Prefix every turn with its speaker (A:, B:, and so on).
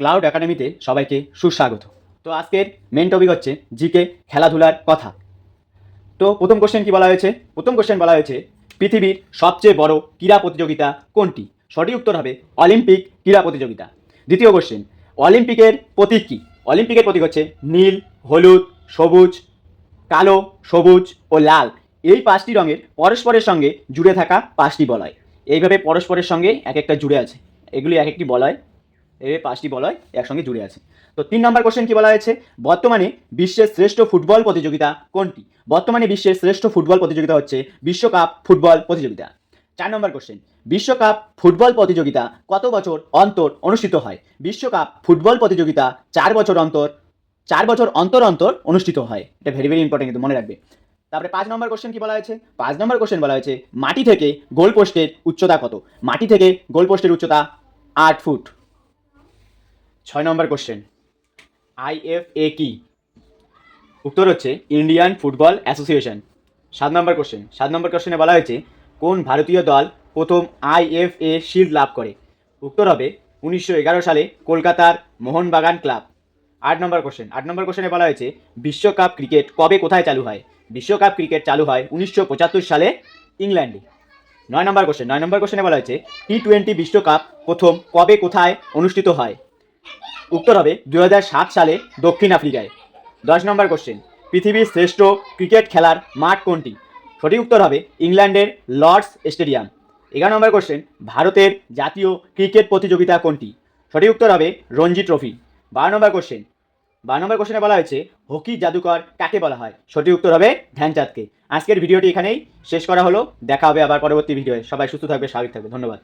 A: Cloud একাডেমিতে সবাইকে সুস্বাগত। তো আজকের মেন টপিক হচ্ছে জিকে খেলাধুলার কথা। তো প্রথম কোশ্চেন কি বলা হয়েছে? প্রথম কোশ্চেন বলা হয়েছে, পৃথিবীর সবচেয়ে বড় ক্রীড়া প্রতিযোগিতা কোনটি? সঠিক উত্তর হবে, অলিম্পিক ক্রীড়া প্রতিযোগিতা। দ্বিতীয় কোশ্চেন অলিম্পিকের প্রতীক কী? অলিম্পিকের প্রতীক হচ্ছে নীল, হলুদ, সবুজ, কালো, সবুজ ও লাল। এই পাঁচটি রঙের পরস্পরের সঙ্গে জুড়ে থাকা পাঁচটি বলয়। এইভাবে পরস্পরের সঙ্গে এক একটা জুড়ে আছে। এগুলি এক একটি বলয়। এই পাঁচটি বলয় একসঙ্গে জুড়ে আছে। তো তিন নম্বর কোশ্চেন কি বলা হয়েছে? বর্তমানে বিশ্বের শ্রেষ্ঠ ফুটবল প্রতিযোগিতা কোনটি? বর্তমানে বিশ্বের শ্রেষ্ঠ ফুটবল প্রতিযোগিতা হচ্ছে বিশ্বকাপ ফুটবল প্রতিযোগিতা। চার নম্বর কোশ্চেন বিশ্বকাপ ফুটবল প্রতিযোগিতা কত বছর অন্তর অনুষ্ঠিত হয়? বিশ্বকাপ ফুটবল প্রতিযোগিতা চার বছর অন্তর, চার বছর অন্তর অন্তর অনুষ্ঠিত হয়। এটা ভেরি ভেরি ইম্পর্টেন্ট কিন্তু মনে রাখবে। তারপরে পাঁচ নম্বর কোশ্চেন কি বলা হয়েছে? পাঁচ নম্বর কোশ্চেন বলা হয়েছে, মাটি থেকে গোল পোস্টের উচ্চতা কত? মাটি থেকে গোল পোস্টের উচ্চতা আট ফুট। ছয় নম্বর কোশ্চেন আইএফএ কি? উত্তর হচ্ছে ইন্ডিয়ান ফুটবল অ্যাসোসিয়েশন সাত নম্বর কোশ্চেন সাত নম্বর কোশ্চেনে বলা হয়েছে, কোন ভারতীয় দল প্রথম আইএফএ শিল্ড লাভ করে? উত্তর হবে উনিশশো এগারো সালে কলকাতার মোহনবাগান ক্লাব। আট নম্বর কোশ্চেন আট নম্বর কোশ্চেনে বলা হয়েছে, বিশ্বকাপ ক্রিকেট কবে কোথায় চালু হয়? বিশ্বকাপ ক্রিকেট চালু হয় উনিশশো পঁচাত্তর সালে ইংল্যান্ডে। নয় নম্বর কোশ্চেন নয় নম্বর কোশ্চেনে বলা হয়েছে টি টোয়েন্টি বিশ্বকাপ প্রথম কবে কোথায় অনুষ্ঠিত হয়? উত্তর হবে দু হাজার সাত সালে দক্ষিণ আফ্রিকায়। দশ নম্বর কোশ্চেন পৃথিবীর শ্রেষ্ঠ ক্রিকেট খেলার মাঠ কোনটি? সঠিক উত্তর হবে ইংল্যান্ডের লর্ডস স্টেডিয়াম। এগারো নম্বর কোশ্চেন ভারতের জাতীয় ক্রিকেট প্রতিযোগিতা কোনটি? সঠিক উত্তর হবে রঞ্জি ট্রফি। বারো নম্বর কোশ্চেন বারো নম্বর কোশ্চেনে বলা হয়েছে, হকি জাদুকর কাকে বলা হয়? সঠিক উত্তর হবে ধ্যানচাঁদকে। আজকের ভিডিওটি এখানেই শেষ করা হলো। দেখা হবে আবার পরবর্তী ভিডিওয়ে সবাই সুস্থ থাকবে, স্বাভাবিক থাকবে। ধন্যবাদ।